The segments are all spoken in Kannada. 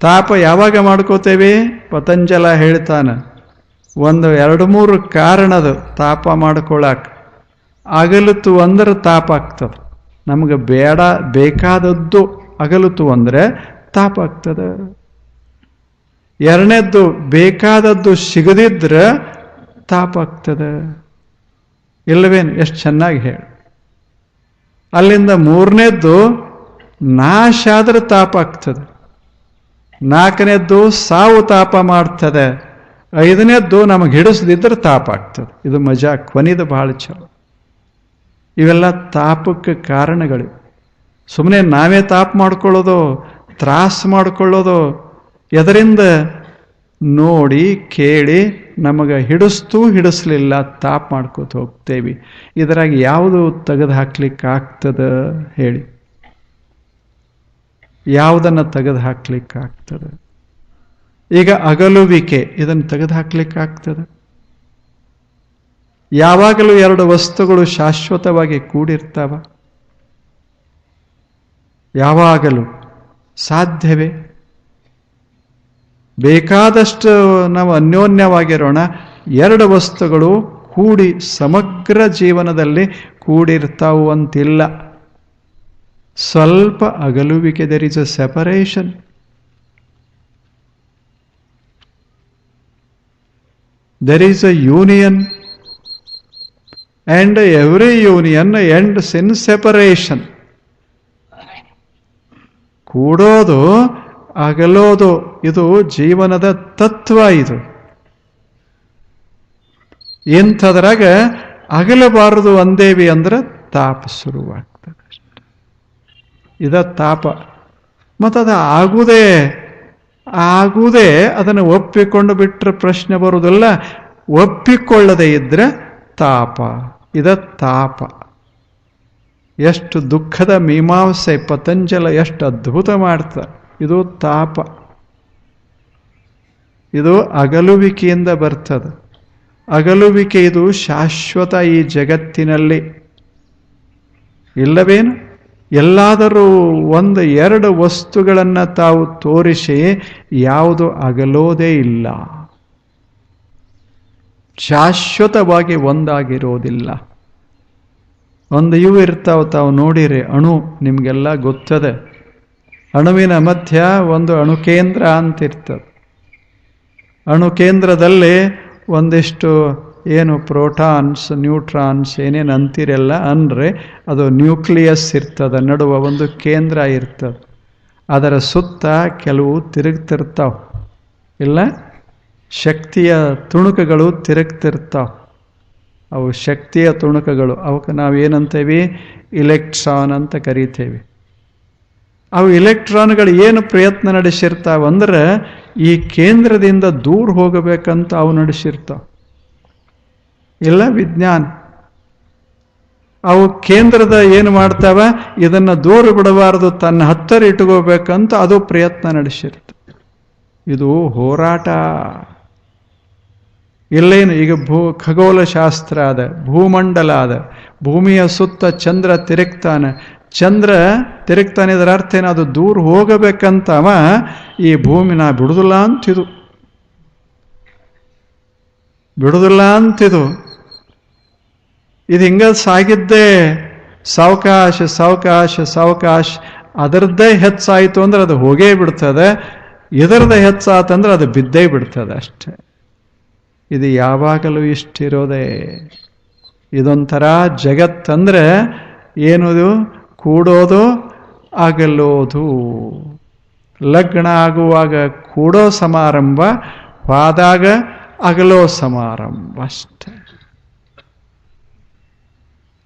ತಾಪ ಯಾವಾಗ ಮಾಡ್ಕೋತೇವೆ? ಪತಂಜಲ ಹೇಳ್ತಾನೆ. ಒಂದು, ಎರಡು, ಮೂರು ಕಾರಣದ ತಾಪ ಮಾಡ್ಕೊಳಕ್. ಅಗಲಿತು ಅಂದ್ರೆ ತಾಪ ಆಗ್ತದೆ. ನಮಗೆ ಬೇಡ, ಬೇಕಾದದ್ದು ಅಗಲಿತು ಅಂದ್ರೆ ತಾಪ ಆಗ್ತದೆ. ಎರಡನೇದ್ದು, ಬೇಕಾದದ್ದು ಸಿಗದಿದ್ರೆ ತಾಪ ಆಗ್ತದೆ. ಇಲ್ಲವೇನು? ಎಷ್ಟು ಚೆನ್ನಾಗಿ ಹೇಳು. ಅಲ್ಲಿಂದ ಮೂರನೇದ್ದು ನಾಶ ಆದ್ರೆ ತಾಪ ಆಗ್ತದೆ. ನಾಲ್ಕನೇದ್ದು ಸಾವು ತಾಪ ಮಾಡ್ತದೆ. ಐದನೇದ್ದು ನಮಗೆ ಹಿಡಿಸದಿದ್ರೆ ತಾಪ ಆಗ್ತದೆ. ಇದು ಮಜಾ ಕೊನಿದು ಭಾಳ ಚಲೋ ಇವೆಲ್ಲ ತಾಪಕ್ಕೆ ಕಾರಣಗಳು. ಸುಮ್ಮನೆ ನಾವೇ ತಾಪ ಮಾಡ್ಕೊಳ್ಳೋದು, ತ್ರಾಸ ಮಾಡ್ಕೊಳ್ಳೋದು, ಎದರಿಂದ ನೋಡಿ, ಕೇಳಿ ನಮಗೆ ಹಿಡಿಸ್ತೂ ಹಿಡಿಸ್ಲಿಲ್ಲ, ತಾಪ ಮಾಡ್ಕೋತ ಹೋಗ್ತೇವೆ. ಇದರಾಗ ಯಾವುದು ತೆಗೆದು ಹಾಕ್ಲಿಕ್ಕೆ ಆಗ್ತದ ಹೇಳಿ. ಯಾವುದನ್ನು ತೆಗೆದು ಹಾಕ್ಲಿಕ್ಕಾಗ್ತದೆ ಈಗ ಅಗಲುವಿಕೆ, ಇದನ್ನು ತೆಗೆದು ಹಾಕ್ಲಿಕ್ಕಾಗ್ತದೆ ಯಾವಾಗಲೂ ಎರಡು ವಸ್ತುಗಳು ಶಾಶ್ವತವಾಗಿ ಕೂಡಿರ್ತಾವ? ಯಾವಾಗಲೂ ಸಾಧ್ಯವೇ? ಬೇಕಾದಷ್ಟು ನಾವು ಅನ್ಯೋನ್ಯವಾಗಿರೋಣ, ಎರಡು ವಸ್ತುಗಳು ಕೂಡಿ ಸಮಗ್ರ ಜೀವನದಲ್ಲಿ ಕೂಡಿರ್ತಾವು ಅಂತಿಲ್ಲ. ಸ್ವಲ್ಪ ಅಗಲುವಿಕೆ there is a separation there is a union and every union ends in separation ಕೂಡೋದು, ಅಗಲೋದು, ಇದು ಜೀವನದ ತತ್ವ ಇದು. ಇಂಥದ್ರಾಗ ಅಗಲಬಾರದು ಅಂದೇವಿ ಅಂದ್ರೆ ತಾಪ ಅಷ್ಟೆ ಇದ ತಾಪ. ಮತ್ತದು ಆಗುವುದೇ ಆಗುವುದೇ ಅದನ್ನು ಒಪ್ಪಿಕೊಂಡು ಬಿಟ್ಟರೆ ಪ್ರಶ್ನೆ ಬರುವುದಿಲ್ಲ. ಒಪ್ಪಿಕೊಳ್ಳದೆ ಇದ್ದರೆ ತಾಪ. ಇದ ತಾಪ. ಎಷ್ಟು ದುಃಖದ ಮೀಮಾಂಸೆ, ಪತಂಜಲ ಎಷ್ಟು ಅದ್ಭುತ ಮಾಡ್ತ ಇದು ತಾಪ. ಇದು ಅಗಲುವಿಕೆಯಿಂದ ಬರ್ತದೆ. ಅಗಲುವಿಕೆ ಇದು ಶಾಶ್ವತ ಈ ಜಗತ್ತಿನಲ್ಲಿ. ಇಲ್ಲವೇನು? ಎಲ್ಲಾದರೂ ಒಂದು ಎರಡು ವಸ್ತುಗಳನ್ನು ತಾವು ತೋರಿಸಿ ಯಾವುದು ಅಗಲೋದೇ ಇಲ್ಲ. ಶಾಶ್ವತವಾಗಿ ಒಂದಾಗಿರೋದಿಲ್ಲ. ಒಂದು ಇವು ಇರ್ತಾವ ತಾವು ನೋಡಿರಿ, ಅಣು ನಿಮಗೆಲ್ಲ ಗೊತ್ತದೆ. ಅಣುವಿನ ಮಧ್ಯ ಒಂದು ಅಣುಕೇಂದ್ರ ಅಂತಿರ್ತದೆ. ಅಣುಕೇಂದ್ರದಲ್ಲಿ ಒಂದಿಷ್ಟು ಏನು ಪ್ರೋಟಾನ್ಸ್, ನ್ಯೂಟ್ರಾನ್ಸ್ ಏನೇನು ಅಂತಿರಲ್ಲ ಅಂದರೆ ಅದು ನ್ಯೂಕ್ಲಿಯಸ್ ಇರ್ತದೆ, ನಡುವ ಒಂದು ಕೇಂದ್ರ ಇರ್ತದೆ. ಅದರ ಸುತ್ತ ಕೆಲವು ತಿರುಗ್ತಿರ್ತಾವೆ. ಇಲ್ಲ? ಶಕ್ತಿಯ ತುಣುಕುಗಳು ತಿರುಗ್ತಿರ್ತಾವೆ. ಅವು ಶಕ್ತಿಯ ತುಣುಕುಗಳು. ಅವಕ್ಕೆ ನಾವು ಏನಂತೇವೆ? ಇಲೆಕ್ಟ್ರಾನ್ ಅಂತ ಕರಿತೇವೆ. ಅವು ಇಲೆಕ್ಟ್ರಾನ್ಗಳು ಏನು ಪ್ರಯತ್ನ ನಡೆಸಿರ್ತಾವಂದ್ರೆ ಈ ಕೇಂದ್ರದಿಂದ ದೂರ ಹೋಗಬೇಕಂತ ಅವು ನಡೆಸಿರ್ತಾವ. ಇಲ್ಲ ವಿಜ್ಞಾನ. ಅವು ಕೇಂದ್ರದ ಏನು ಮಾಡ್ತಾವ? ಇದನ್ನು ದೂರ ಬಿಡಬಾರದು, ತನ್ನ ಹತ್ತಿರ ಇಟ್ಕೋಬೇಕಂತ ಅದು ಪ್ರಯತ್ನ ನಡೆಸಿರುತ್ತೆ. ಇದು ಹೋರಾಟ. ಇಲ್ಲೇನು, ಈಗ ಭೂ ಖಗೋಳ ಶಾಸ್ತ್ರ ಅದ, ಭೂಮಂಡಲ ಅದ, ಭೂಮಿಯ ಸುತ್ತ ಚಂದ್ರ ತಿರುಗ್ತಾನೆ. ಚಂದ್ರ ತಿರುಗ್ತಾನೆ ಇದರ ಅರ್ಥ ಏನು? ಅದು ದೂರ ಹೋಗಬೇಕಂತ ಅವ ಈ ಭೂಮಿ ನಾ ಬಿಡುದಿಲ್ಲ ಅಂತಿದು. ಬಿಡುದಿಲ್ಲ ಅಂತಿದು. ಇದು ಹಿಂಗ ಸಾಗಿದ್ದೇ ಸಾವಕಾಶ ಸಾವಕಾಶ ಸಾವಕಾಶ. ಅದರದ್ದೇ ಹೆಚ್ಚಾಯಿತು ಅಂದ್ರೆ ಅದು ಹೋಗೇ ಬಿಡ್ತದೆ. ಇದರದೇ ಹೆಚ್ಚಾತಂದ್ರೆ ಅದು ಬಿದ್ದೇ ಬಿಡ್ತದೆ ಅಷ್ಟೆ. ಇದು ಯಾವಾಗಲೂ ಇಷ್ಟಿರೋದೇ. ಇದೊಂಥರ ಜಗತ್ತಂದ್ರೆ ಏನದು? ಕೂಡೋದು, ಅಗಲೋದು. ಲಗ್ನ ಆಗುವಾಗ ಕೂಡೋ ಸಮಾರಂಭ ಹಾದಾಗ ಅಗಲೋ ಸಮಾರಂಭ ಅಷ್ಟೆ.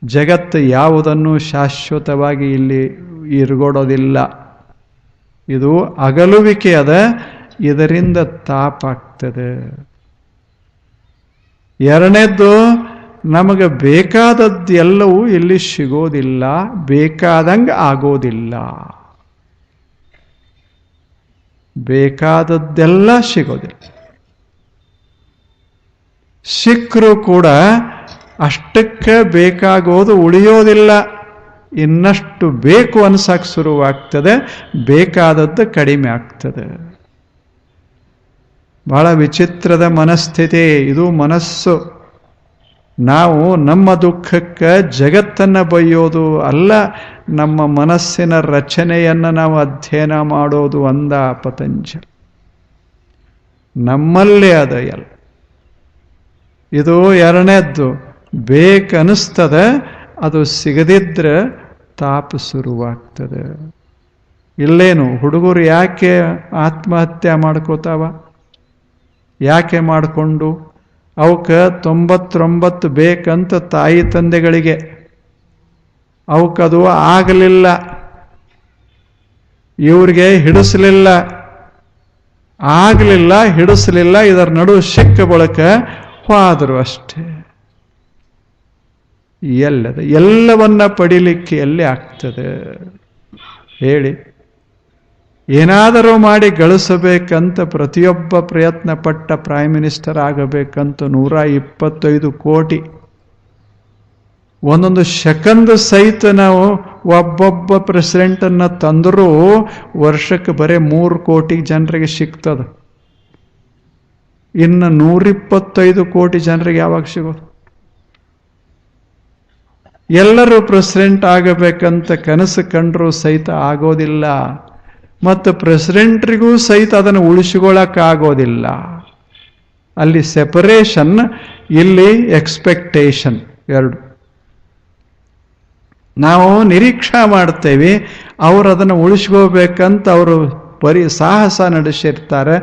ಜಗತ್ತು ಯಾವುದನ್ನು ಶಾಶ್ವತವಾಗಿ ಇಲ್ಲಿ ಇರುಗೋಡೋದಿಲ್ಲ. ಇದು ಅಗಲುವಿಕೆ ಅದ ಇದರಿಂದ ತಾಪಾಗ್ತದೆ. ಎರಡನೇದ್ದು, ನಮಗೆ ಬೇಕಾದದ್ದೆಲ್ಲವೂ ಇಲ್ಲಿ ಸಿಗೋದಿಲ್ಲ, ಬೇಕಾದಂಗೆ ಆಗೋದಿಲ್ಲ. ಬೇಕಾದದ್ದೆಲ್ಲ ಸಿಗೋದಿಲ್ಲ. ಸಿಕ್ಕರೂ ಕೂಡ ಅಷ್ಟಕ್ಕೆ ಬೇಕಾಗೋದು ಉಳಿಯೋದಿಲ್ಲ. ಇನ್ನಷ್ಟು ಬೇಕು ಅನ್ಸಕ್ಕೆ ಶುರುವಾಗ್ತದೆ, ಬೇಕಾದದ್ದು ಕಡಿಮೆ ಆಗ್ತದೆ. ಬಹಳ ವಿಚಿತ್ರದ ಮನಸ್ಥಿತಿ, ಇದು ಮನಸ್ಸು. ನಾವು ನಮ್ಮ ದುಃಖಕ್ಕೆ ಜಗತ್ತನ್ನು ಬೈಯೋದು ಅಲ್ಲ, ನಮ್ಮ ಮನಸ್ಸಿನ ರಚನೆಯನ್ನು ನಾವು ಅಧ್ಯಯನ ಮಾಡೋದು ಅಂದ ಪತಂಜಲಿ ನಮ್ಮಲ್ಲೇ ಅದ ಎಲ್ಲ. ಇದು ಎರಡನೇದ್ದು. ಬೇಕನ್ನಿಸ್ತದ ಅದು ಸಿಗದಿದ್ರೆ ತಾಪ ಶುರುವಾಗ್ತದೆ. ಇಲ್ಲೇನು, ಹುಡುಗರು ಯಾಕೆ ಆತ್ಮಹತ್ಯೆ ಮಾಡ್ಕೋತಾವ? ಯಾಕೆ ಮಾಡಿಕೊಂಡು? ಅವಕ್ಕೆ ತೊಂಬತ್ತೊಂಬತ್ತು ಬೇಕಂತ ತಾಯಿ ತಂದೆಗಳಿಗೆ. ಅವಕ್ಕದು ಆಗಲಿಲ್ಲ. ಇವ್ರಿಗೆ ಹಿಡಿಸಲಿಲ್ಲ. ಆಗಲಿಲ್ಲ, ಹಿಡಿಸಲಿಲ್ಲ, ಇದರ ನಡು ಸಿಕ್ಕ ಬಳಕ ಹೋದರು ಅಷ್ಟೇ. ಎಲ್ಲದ ಎಲ್ಲವನ್ನ ಪಡಿಲಿಕ್ಕೆ ಎಲ್ಲಿ ಆಗ್ತದೆ. ಹೇಳಿ. ಏನಾದರೂ ಮಾಡಿ ಗಳಿಸಬೇಕಂತ ಪ್ರತಿಯೊಬ್ಬ ಪ್ರಯತ್ನ ಪಟ್ಟ ಪ್ರೈಮ್ ಮಿನಿಸ್ಟರ್ ಆಗಬೇಕಂತ ನೂರ ಇಪ್ಪತ್ತೈದು ಕೋಟಿ. ಒಂದೊಂದು ಸೆಕೆಂಡ್ ಸಹಿತ ನಾವು ಒಬ್ಬೊಬ್ಬ ಪ್ರೆಸಿಡೆಂಟನ್ನು ತಂದರೂ ವರ್ಷಕ್ಕೆ ಬರೀ ಮೂರು ಕೋಟಿ ಜನರಿಗೆ ಸಿಗ್ತದೆ. ಇನ್ನು ನೂರಿಪ್ಪತ್ತೈದು ಕೋಟಿ ಜನರಿಗೆ ಯಾವಾಗ ಸಿಗೋದು? ಎಲ್ಲರೂ ಪ್ರೆಸಿಡೆಂಟ್ ಆಗಬೇಕಂತ ಕನಸು ಕಂಡರೂ ಸಹಿತ ಆಗೋದಿಲ್ಲ. ಮತ್ತು ಪ್ರೆಸಿಡೆಂಟ್ರಿಗೂ ಸಹಿತ ಅದನ್ನು ಉಳಿಸಿಕೊಳ್ಳಕ್ಕಾಗೋದಿಲ್ಲ ಅಲ್ಲಿ ಸೆಪರೇಷನ್ ಇಲ್ಲಿ ಎಕ್ಸ್ಪೆಕ್ಟೇಷನ್ ಎರಡು. ನಾವು ನಿರೀಕ್ಷಾ ಮಾಡ್ತೇವೆ, ಅವರು ಅದನ್ನು ಉಳಿಸ್ಕೋಬೇಕಂತ ಅವರು ಪರಿ ಸಾಹಸ ನಡೆಸಿರ್ತಾರೆ.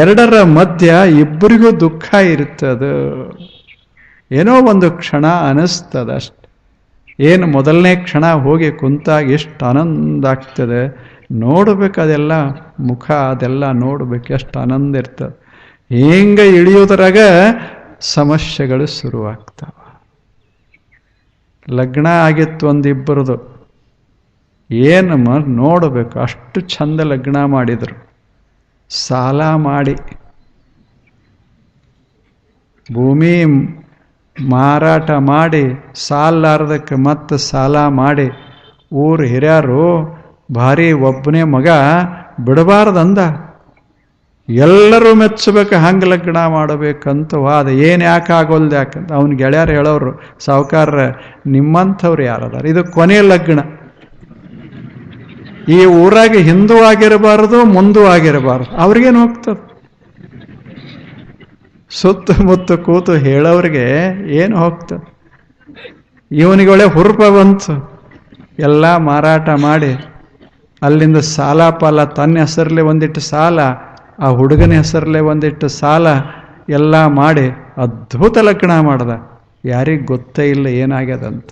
ಎರಡರ ಮಧ್ಯ ಇಬ್ಬರಿಗೂ ದುಃಖ ಇರ್ತದ. ಏನೋ ಒಂದು ಕ್ಷಣ ಅನಿಸ್ತದ ಅಷ್ಟೆ ಏನು ಮೊದಲನೇ ಕ್ಷಣ ಹೋಗಿ ಕುಂತಾಗ ಎಷ್ಟು ಆನಂದ ಆಗ್ತದೆ. ನೋಡಬೇಕು ಅದೆಲ್ಲ, ಮುಖ ಅದೆಲ್ಲ ನೋಡಬೇಕು ಎಷ್ಟು ಆನಂದ ಇರ್ತದೆ. ಹಿಂಗೆ ಇಳಿಯೋದ್ರಾಗ ಸಮಸ್ಯೆಗಳು ಶುರುವಾಗ್ತವೆ. ಲಗ್ನ ಆಗಿತ್ತು ಒಂದಿಬ್ಬರದು. ಏನಮ್ಮ ನೋಡಬೇಕು, ಅಷ್ಟು ಚಂದ ಲಗ್ನ ಮಾಡಿದರು. ಸಾಲ ಮಾಡಿ. ಭೂಮಿ ಮಾರಾಟ ಮಾಡಿ ಸಾಲಾರ್ದಕ್ಕೆ ಮತ್ತೆ ಸಾಲ ಮಾಡಿ. ಊರು ಹಿರಿಯರು, ಭಾರಿ ಒಬ್ಬನೇ ಮಗ ಬಿಡಬಾರ್ದಂದ. ಎಲ್ಲರೂ ಮೆಚ್ಚಬೇಕು, ಹಂಗೆ ಲಗ್ನ ಮಾಡಬೇಕಂತ ವಾದ. ಏನು ಯಾಕೆ ಆಗೋಲ್ದು ಯಾಕಂತ ಅವ್ನ ಗೆಳೆಯರು ಹೇಳೋರು, ಸಾವುಕಾರ, ನಿಮ್ಮಂಥವ್ರು ಯಾರದಾರ? ಇದು ಕೊನೆ ಲಗ್ನ. ಈ ಊರಾಗೆ ಹಿಂದೂ ಆಗಿರಬಾರದು, ಮುಂದೂ ಆಗಿರಬಾರದು. ಅವ್ರಿಗೇನು ಹೋಗ್ತದೆ? ಸುತ್ತಮುತ್ತ ಕೂತು ಹೇಳೋರಿಗೆ ಏನು ಹೋಗ್ತ? ಇವನಿಗೊಳೆ ಹುರುಪ ಬಂತು. ಎಲ್ಲ ಮಾರಾಟ ಮಾಡಿ. ಅಲ್ಲಿಂದ ಸಾಲ ಪಾಲ ತನ್ನ ಹೆಸರಲ್ಲೇ ಒಂದಿಟ್ಟು ಸಾಲ, ಆ ಹುಡುಗನ ಹೆಸರಲ್ಲೇ ಒಂದಿಟ್ಟು ಸಾಲ ಎಲ್ಲ ಮಾಡಿ ಅದ್ಭುತ ಲಕ್ಷಣ ಮಾಡ್ದ. ಯಾರಿಗೆ ಗೊತ್ತೇ ಇಲ್ಲ ಏನಾಗ್ಯದಂತ.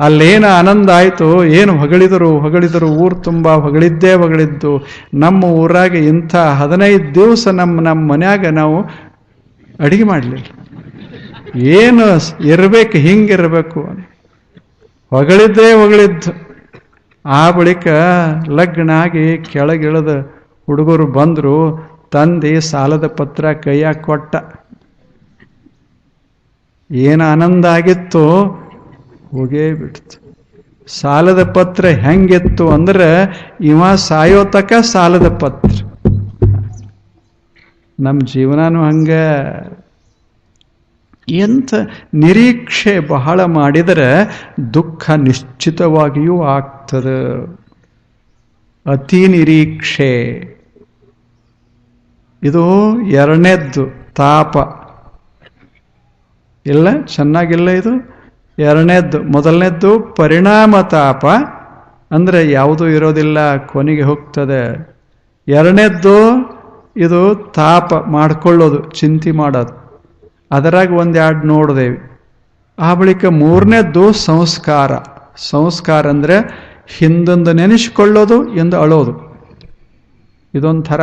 ಅಲ್ಲೇನು ಆನಂದ ಆಯಿತು? ಏನು ಹೊಗಳಿದರು? ಹೊಗಳಿದರು ಊರು ತುಂಬ ಹೊಗಳಿದ್ದೇ ಹೊಗಳಿದ್ದು. ನಮ್ಮ ಊರಾಗೆ ಇಂಥ ಹದಿನೈದು ದಿವಸ ನಮ್ಮ ನಮ್ಮ ಮನ್ಯಾಗ ನಾವು ಅಡಿಗೆ ಮಾಡಲಿಲ್ಲ. ಏನು ಇರಬೇಕು, ಹಿಂಗಿರಬೇಕು. ಹೊಗಳಿದ್ದೇ ಹೊಗಳಿದ್ದು. ಆ ಬಳಿಕ ಲಗ್ನ ಆಗಿ ಕೆಳಗಿಳಿದ ಹುಡುಗರು ಬಂದರು. ತಂದೆ ಸಾಲದ ಪತ್ರ ಕೈಯಾಗ ಕೊಟ್ಟ. ಏನು ಆನಂದ ಆಗಿತ್ತು? ಹೋಗೇ ಬಿಡ್ತು. ಸಾಲದ ಪತ್ರ ಹೆಂಗಿತ್ತು ಅಂದ್ರೆ ಇವ ಸಾಯೋ ತಕ ಸಾಲದ ಪತ್ರ. ನಮ್ಮ ಜೀವನನೂ ಹಂಗೆ. ಎಂಥ ನಿರೀಕ್ಷೆ ಬಹಳ ಮಾಡಿದರೆ ದುಃಖ ನಿಶ್ಚಿತವಾಗಿಯೂ ಆಗ್ತದೆ. ಅತಿ ನಿರೀಕ್ಷೆ. ಇದು ಎರಡನೇದ್ದು ತಾಪ. ಇಲ್ಲ? ಚೆನ್ನಾಗಿಲ್ಲ ಇದು? ಎರಡನೇದ್ದು, ಮೊದಲನೇದ್ದು ಪರಿಣಾಮ ತಾಪ ಅಂದರೆ ಯಾವುದೂ ಇರೋದಿಲ್ಲ, ಕೊನೆಗೆ ಹೋಗ್ತದೆ. ಎರಡನೇದ್ದು, ಇದು ತಾಪ ಮಾಡಿಕೊಳ್ಳೋದು, ಚಿಂತೆ ಮಾಡೋದು. ಅದರಾಗ ಒಂದೆರಡು ನೋಡಿದೇವಿ. ಆ ಬಳಿಕ ಮೂರನೇದ್ದು ಸಂಸ್ಕಾರ. ಸಂಸ್ಕಾರ ಅಂದರೆ ಹಿಂದೊಂದು ನೆನೆಸಿಕೊಳ್ಳೋದು, ಎಂದು ಅಳೋದು. ಇದೊಂಥರ,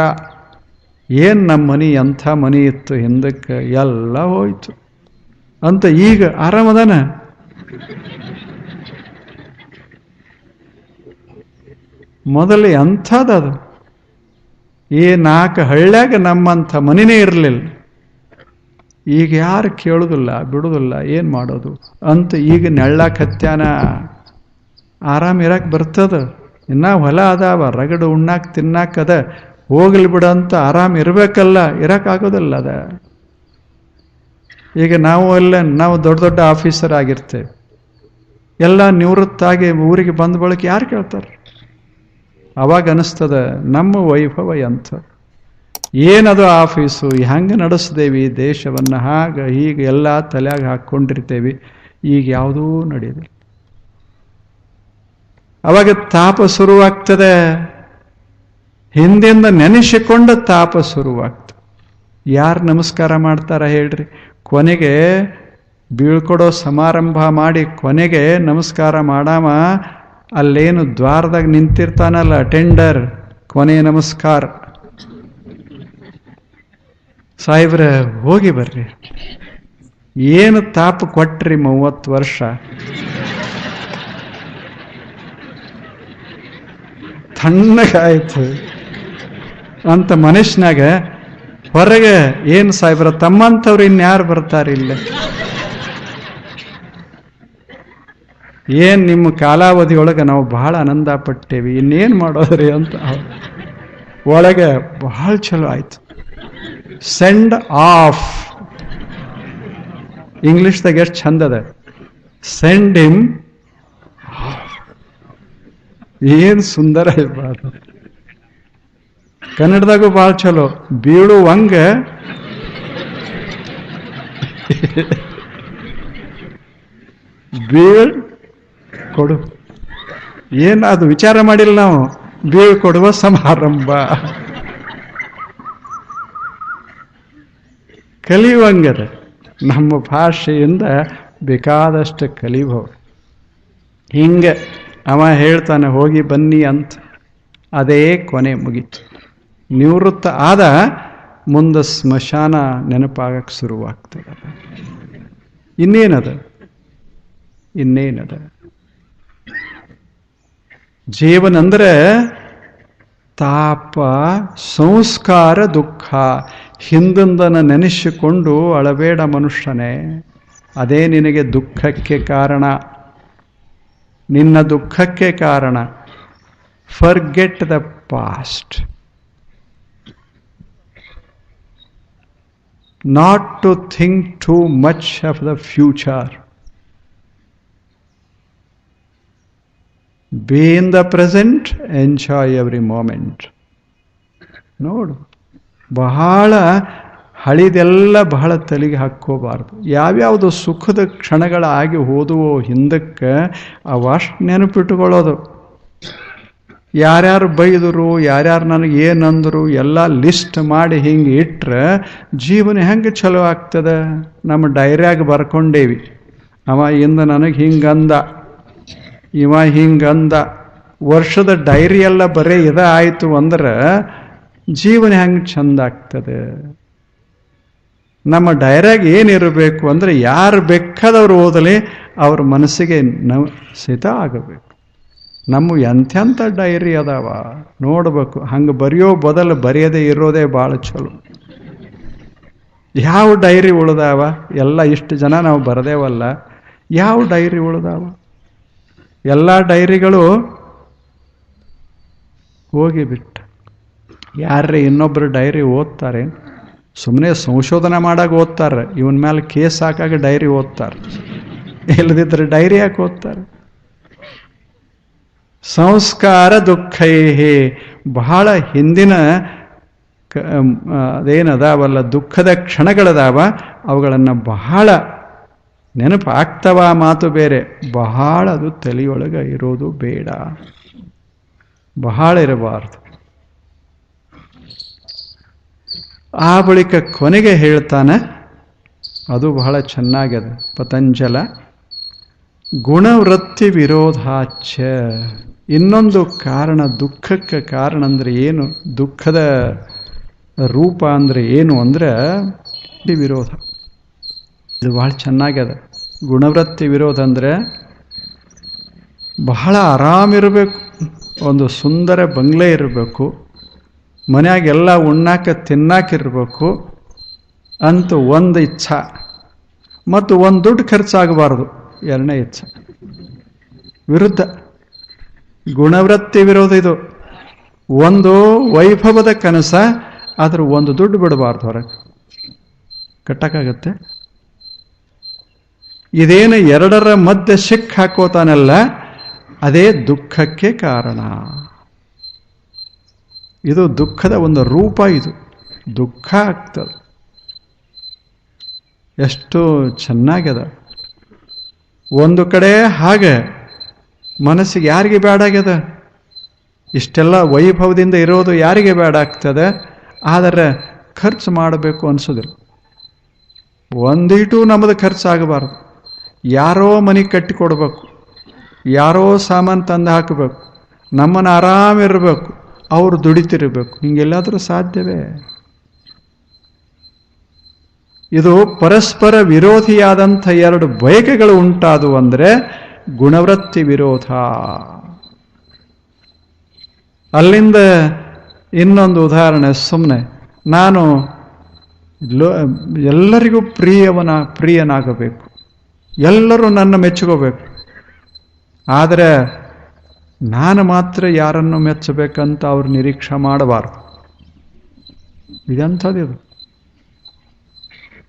ಏನು ನಮ್ಮ ಮನೆ, ಎಂಥ ಮನೆ ಇತ್ತು, ಹಿಂದಕ್ಕೆ ಎಲ್ಲ ಹೋಯ್ತು. ಅಂತ ಈಗ ಆರಾಮದಾನ? ಮೊದಲು ಎಂಥದ್ದು ಈ ನಾಲ್ಕು ಹಳ್ಳ್ಯಾಗ ನಮ್ಮಂಥ ಮನಿನೇ ಇರಲಿಲ್ಲ. ಈಗ ಯಾರು ಕೇಳೋದಿಲ್ಲ, ಬಿಡೋದಿಲ್ಲ, ಏನು ಮಾಡೋದು? ಅಂತ ಈಗ ನೆಳ್ಳಾಕ ಹತ್ಯಾನ ಆರಾಮ ಇರಕ್ಕೆ ಬರ್ತದ. ಇನ್ನ ಹೊಲ ಅದಾವ, ರಗಡು ಉಣ್ಣಾಕ ತಿನ್ನಾಕದ ಹೋಗ್ಲಿ ಬಿಡಂತ ಆರಾಮ್ ಇರಬೇಕಲ್ಲ ಇರೋಕ್ಕಾಗೋದಿಲ್ಲ ಅದ. ಈಗ ನಾವು ಅಲ್ಲ ನಾವು ದೊಡ್ಡ ದೊಡ್ಡ ಆಫೀಸರ್ ಆಗಿರ್ತೇವೆ. ಎಲ್ಲ ನಿವೃತ್ತಾಗಿ ಊರಿಗೆ ಬಂದ ಬಳಿಕ ಯಾರು ಕೇಳ್ತಾರೆ? ಅವಾಗ ಅನಿಸ್ತದ, ನಮ್ಮ ವೈಭವ ಎಂಥ? ಏನದು ಆಫೀಸು? ಹೆಂಗೆ ನಡೆಸ್ದೇವಿ ದೇಶವನ್ನು, ಹಾಗೆ ಹೀಗೆ ಎಲ್ಲ ತಲೆಯಾಗ ಹಾಕ್ಕೊಂಡಿರ್ತೇವಿ. ಈಗ ಯಾವುದೂ ನಡೆಯೋದಿಲ್ಲ ಅವಾಗ ತಾಪ ಶುರುವಾಗ್ತದೆ. ಹಿಂದಿಂದ ನೆನೆಸಿಕೊಂಡ ತಾಪ ಶುರುವಾಗ್ತದೆ. ಯಾರು ನಮಸ್ಕಾರ ಮಾಡ್ತಾರ ಹೇಳ್ರಿ? ಕೊನೆಗೆ ಬೀಳ್ಕೊಡೋ ಸಮಾರಂಭ ಮಾಡಿ ಕೊನೆಗೆ ನಮಸ್ಕಾರ ಮಾಡಾಮ. ಅಲ್ಲೇನು ದ್ವಾರದಾಗ ನಿಂತಿರ್ತಾನಲ್ಲ ಅಟೆಂಡರ್ ಕೊನೆ ನಮಸ್ಕಾರ. ಸಾಹೇಬ್ರ, ಹೋಗಿ ಬರ್ರಿ. ಏನು ತಾಪು ಕೊಟ್ರಿ ಮೂವತ್ತು ವರ್ಷ? ತಣ್ಣಗಾಯ್ತು ಅಂತ ಮನುಷ್ಯನಾಗ ಹೊರಗೆ ಏನು ಸಾಹೇಬ್ರ, ತಮ್ಮಂಥವ್ರು ಇನ್ಯಾರು ಬರ್ತಾರೆ ಇಲ್ಲ? ಏನ್ ನಿಮ್ಮ ಕಾಲಾವಧಿಯೊಳಗೆ ನಾವು ಬಹಳ ಆನಂದ ಪಟ್ಟೇವಿ, ಇನ್ನೇನು ಮಾಡೋದ್ರಿ ಅಂತ. ಒಳಗೆ ಬಹಳ ಚಲೋ ಆಯ್ತು. ಸೆಂಡ್ ಆಫ್ ಇಂಗ್ಲೀಷ್ದಾಗ ಎಷ್ಟು ಚಂದದ ಸೆಂಡ್ ಇಮ್ ಏನು ಸುಂದರ ಐತೆ ಕನ್ನಡದಾಗೂ ಭಾಳ ಚಲೋ. ಬೀಳುವಂಗ ಬೀಳ್ ಕೊಡು. ಏನು ಅದು ವಿಚಾರ ಮಾಡಿಲ್ಲ ನಾವು? ಬೇವು ಕೊಡುವ ಸಮಾರಂಭ. ಕಲಿಯುವಂಗದ ನಮ್ಮ ಭಾಷೆಯಿಂದ ಬೇಕಾದಷ್ಟು ಕಲಿಬಹುದು ಹಿಂಗೆ ಅವ ಹೇಳ್ತಾನೆ, ಹೋಗಿ ಬನ್ನಿ ಅಂತ. ಅದೇ ಕೊನೆ ಮುಗೀತು. ನಿವೃತ್ತ ಆದ ಮುಂದೆ ಸ್ಮಶಾನ ನೆನಪಾಗಕ್ಕೆ ಶುರುವಾಗ್ತದೆ. ಇನ್ನೇನದ? ಇನ್ನೇನದ? ಜೀವನ ಅಂದರೆ ತಾಪ, ಸಂಸ್ಕಾರ, ದುಃಖ ಹಿಂದಿಂದನ ನೆನೆಸಿಕೊಂಡು ಅಳಬೇಡ ಮನುಷ್ಯನೇ. ಅದೇ ನಿನಗೆ ದುಃಖಕ್ಕೆ ಕಾರಣ. ನಿನ್ನ ದುಃಖಕ್ಕೆ ಕಾರಣ. Forget the past not to think too much of the future be in the present enjoy every moment ನೋಡು. ಬಹಳ ಹಳಿದೆಲ್ಲ ಬಹಳ ತಲೆಗೆ ಹಾಕ್ಕೋಬಾರ್ದು. ಯಾವ್ಯಾವುದು ಸುಖದ ಕ್ಷಣಗಳಾಗಿ ಓದುವೋ ಹಿಂದಕ್ಕೆ ಅವಷ್ಟು ನೆನಪಿಟ್ಟುಕೊಳ್ಳೋದು ಯಾರ್ಯಾರು ಬೈದರು, ಯಾರ್ಯಾರು ನನಗೆ ಏನಂದರು ಎಲ್ಲ ಲಿಸ್ಟ್ ಮಾಡಿ ಹಿಂಗೆ ಇಟ್ಟರೆ ಜೀವನ ಹೆಂಗೆ ಚಲೋ ಆಗ್ತದೆ? ನಮ್ಮ ಡೈರ್ಯಾಗ ಬರ್ಕೊಂಡೇವಿ. ಅವ ಇಂದ ನನಗೆ ಹಿಂಗಂದ. ಇವ ಹಿಂಗಂದ. ವರ್ಷದ ಡೈರಿ ಎಲ್ಲ ಬರೀ ಇದ ಆಯಿತು ಅಂದ್ರೆ ಜೀವನ ಹೆಂಗೆ ಚಂದ ಆಗ್ತದೆ. ನಮ್ಮ ಡೈರ್ಯಾಗ ಏನಿರಬೇಕು ಅಂದರೆ ಯಾರು ಬೇಕಾದವ್ರು ಓದಲಿ ಅವ್ರ ಮನಸ್ಸಿಗೆ ನಿತ ಆಗಬೇಕು. ನಮ್ಮ ಎಂಥೆಂಥ ಡೈರಿ ಅದಾವ ನೋಡ್ಬೇಕು. ಹಂಗೆ ಬರೆಯೋ ಬದಲು ಬರೆಯದೇ ಇರೋದೇ ಭಾಳ ಚಲೋ. ಯಾವ ಡೈರಿ ಉಳ್ದಾವ? ಎಲ್ಲ ಇಷ್ಟು ಜನ ನಾವು ಬರದೇವಲ್ಲ. ಯಾವ ಡೈರಿ ಉಳ್ದಾವ? ಎಲ್ಲ ಡೈರಿಗಳು ಹೋಗಿಬಿಟ್ಟ ಯಾರೇ ಇನ್ನೊಬ್ಬರು ಡೈರಿ ಓದ್ತಾರೆ? ಸುಮ್ಮನೆ ಸಂಶೋಧನೆ ಮಾಡಾಗ ಓದ್ತಾರೆ. ಇವನ್ ಮೇಲೆ ಕೇಸ್ ಹಾಕಾಗ ಡೈರಿ ಓದ್ತಾರೆ. ಇಲ್ಲದಿದ್ದರೆ ಡೈರಿ ಯಾಕೆ ಓದ್ತಾರೆ? ಸಂಸ್ಕಾರ ದುಃಖೈಹಿ. ಬಹಳ ಹಿಂದಿನ ಅದೇನದಾವಲ್ಲ, ದುಃಖದ ಕ್ಷಣಗಳದಾವ. ಅವುಗಳನ್ನು ಬಹಳ ನೆನಪು ಆಗ್ತವ ಮಾತು ಬೇರೆ. ಬಹಳ ಅದು ತಲೆಯೊಳಗೆ ಇರೋದು ಬೇಡ. ಬಹಳ ಇರಬಾರ್ದು. ಆ ಬಳಿಕ ಕೊನೆಗೆ ಹೇಳ್ತಾನೆ, ಅದು ಬಹಳ ಚೆನ್ನಾಗಿದೆ ಪತಂಜಲ. ಗುಣವೃತ್ತಿ ವಿರೋಧಾಚ ಇನ್ನೊಂದು ಕಾರಣ, ದುಃಖಕ್ಕೆ ಕಾರಣ ಅಂದರೆ ಏನು? ದುಃಖದ ರೂಪ ಅಂದರೆ ಏನು ಅಂದರೆ, ವಿರೋಧ. ಇದು ಭಾಳ ಚೆನ್ನಾಗ್ಯದ ಗುಣವೃತ್ತಿ ವಿರೋಧ ಅಂದರೆ ಬಹಳ ಆರಾಮಿರಬೇಕು ಒಂದು ಸುಂದರ ಬಂಗ್ಲೆ ಇರಬೇಕು. ಮನ್ಯಾಗೆಲ್ಲ ಉಣ್ಣಾಕ ತಿನ್ನಾಕಿರಬೇಕು ಅಂತ ಒಂದು ಇಚ್ಛಾ. ಮತ್ತು ಒಂದು ದುಡ್ಡು ಖರ್ಚಾಗಬಾರ್ದು. ಎರಡನೇ ಇಚ್ಛೆ. ವಿರುದ್ಧ. ಗುಣವೃತ್ತಿ ವಿರೋಧ ಇದು. ಒಂದು ವೈಭವದ ಕನಸ, ಆದ್ರೆ ಒಂದು ದುಡ್ಡು ಬಿಡಬಾರ್ದು ಹೊರಗೆ. ಕಟ್ಟಕ್ಕಾಗತ್ತೆ? ಇದೇನು ಎರಡರ ಮಧ್ಯೆ ಸಿಕ್ ಹಾಕೋತಾನಲ್ಲ, ಅದೇ ದುಃಖಕ್ಕೆ ಕಾರಣ. ಇದು ದುಃಖದ ಒಂದು ರೂಪ ಇದು. ದುಃಖ ಆಗ್ತದೆ. ಎಷ್ಟು ಚೆನ್ನಾಗ್ಯದ. ಒಂದು ಕಡೆ ಹಾಗೆ ಮನಸ್ಸಿಗೆ ಯಾರಿಗೆ ಬೇಡ ಆಗ್ಯದ ಇಷ್ಟೆಲ್ಲ ವೈಭವದಿಂದ ಇರೋದು ಯಾರಿಗೆ ಬೇಡ ಆಗ್ತದೆ ಆದರೆ ಖರ್ಚು ಮಾಡಬೇಕು ಅನಿಸೋದಿಲ್ಲ. ಒಂದೀಟು ನಮ್ಮದು ಖರ್ಚಾಗಬಾರ್ದು ಯಾರೋ ಮನೆ ಕಟ್ಟಿಕೊಡ್ಬೇಕು. ಯಾರೋ ಸಾಮಾನು ತಂದು ಹಾಕಬೇಕು. ನಮ್ಮನ್ನು ಆರಾಮಿರಬೇಕು ಅವರು ದುಡಿತಿರಬೇಕು. ಹಿಂಗೆಲ್ಲಾದರೂ ಸಾಧ್ಯವೇ? ಇದು ಪರಸ್ಪರ ವಿರೋಧಿಯಾದಂಥ ಎರಡು ಬಯಕೆಗಳು ಉಂಟಾದವು ಅಂದರೆ ಗುಣವೃತ್ತಿ ವಿರೋಧ. ಅಲ್ಲಿಂದ ಇನ್ನೊಂದು ಉದಾಹರಣೆ ಸುಮ್ಮನೆ ನಾನು ಎಲ್ಲರಿಗೂ ಪ್ರಿಯವನ ಪ್ರಿಯನಾಗಬೇಕು. ಎಲ್ಲರೂ ನನ್ನ ಮೆಚ್ಚುಕೋಬೇಕು. ಆದರೆ ನಾನು ಮಾತ್ರ ಯಾರನ್ನು ಮೆಚ್ಚಬೇಕಂತ ಅವ್ರು ನಿರೀಕ್ಷೆ ಮಾಡಬಾರ್ದು. ಇದೆಂಥದ್ದು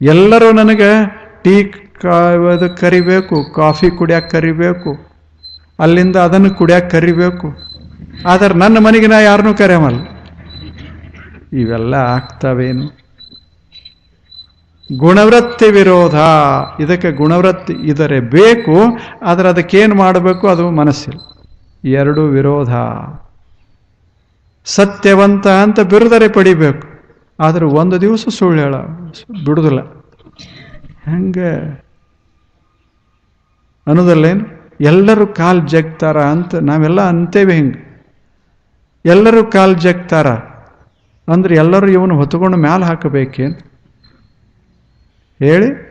ಎಲ್ಲರೂ ನನಗೆ ಟೀ ಕಾಯೋದು ಕರಿಬೇಕು, ಕಾಫಿ ಕುಡಿಯೋಕೆ ಕರಿಬೇಕು, ಅಲ್ಲಿಂದ ಅದನ್ನು ಕುಡಿಯೋಕೆ ಕರಿಬೇಕು. ಆದರೆ ನನ್ನ ಮನೆಗೆ ನಾ ಯಾರನ್ನೂ ಕರೆಯಮಲ್ಲ ಇವೆಲ್ಲ ಆಗ್ತವೇನು? ಗುಣವೃತ್ತಿ ವಿರೋಧ. ಇದಕ್ಕೆ ಗುಣವೃತ್ತಿ ಇದರೆ ಬೇಕು, ಆದರೆ ಅದಕ್ಕೇನು ಮಾಡಬೇಕು ಅದು ಮನಸ್ಸಿಲ್ಲ. ಎರಡು ವಿರೋಧ. ಸತ್ಯವಂತ ಅಂತ ಬಿರುದರೆ ಪಡಿಬೇಕು, ಆದರೆ ಒಂದು ದಿವಸ ಸುಳ್ಳು ಹೇಳ, ಬಿಡುದಿಲ್ಲ. ಹಂಗೆ? ಅನ್ನೋದಲ್ಲೇನು ಎಲ್ಲರೂ ಕಾಲು ಜಗ್ತಾರ ಅಂತ ನಾವೆಲ್ಲ ಅಂತೇವೆ ಹಿಂಗೆ. ಎಲ್ಲರೂ ಕಾಲು ಜಗ್ತಾರ, ಅಂದ್ರೆ ಎಲ್ಲರೂ ಇವನು ಹೊತ್ಕೊಂಡು ಮ್ಯಾಲೆ ಹಾಕಬೇಕೇನು? ಹೇಳಿ?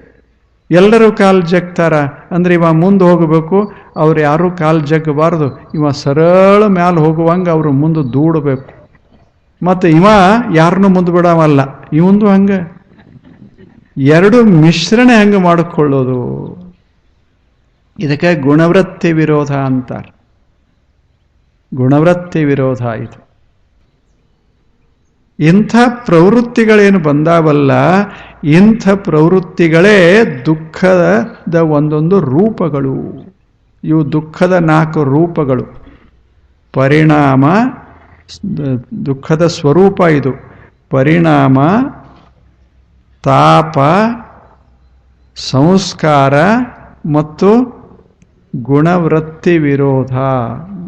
ಎಲ್ಲರೂ ಕಾಲು ಜಗ್ತಾರ. ಅಂದರೆ ಇವ ಮುಂದೆ ಹೋಗಬೇಕು, ಅವ್ರು ಯಾರೂ ಕಾಲು ಜಗ್ಗಬಾರ್ದು ಇವ ಸರಳ ಮ್ಯಾಲೆ ಹೋಗುವಂಗೆ ಅವರು ಮುಂದೆ ದೂಡಬೇಕು. ಮತ್ತು ಇವ ಯಾರನ್ನೂ ಮುಂದೆ ಬಿಡವಲ್ಲ. ಇವಂದು ಹಂಗೆ. ಎರಡು ಮಿಶ್ರಣ ಹೆಂಗೆ ಮಾಡಿಕೊಳ್ಳೋದು. ಇದಕ್ಕೆ ಗುಣವೃತ್ತಿ ವಿರೋಧ ಅಂತಾರೆ. ಗುಣವೃತ್ತಿ ವಿರೋಧ ಇದು. ಇಂಥ ಪ್ರವೃತ್ತಿಗಳೇನು ಬಂದಾವಲ್ಲ, ಇಂಥ ಪ್ರವೃತ್ತಿಗಳೇ ದುಃಖದ ಒಂದೊಂದು ರೂಪಗಳು. ಇವು ದುಃಖದ ನಾಲ್ಕು ರೂಪಗಳು. ಪರಿಣಾಮ, ದುಃಖದ ಸ್ವರೂಪ ಇದು. ಪರಿಣಾಮ, ತಾಪ, ಸಂಸ್ಕಾರ ಮತ್ತು ಗುಣವೃತ್ತಿ ವಿರೋಧ.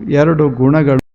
ಎರಡು ಗುಣಗಳು.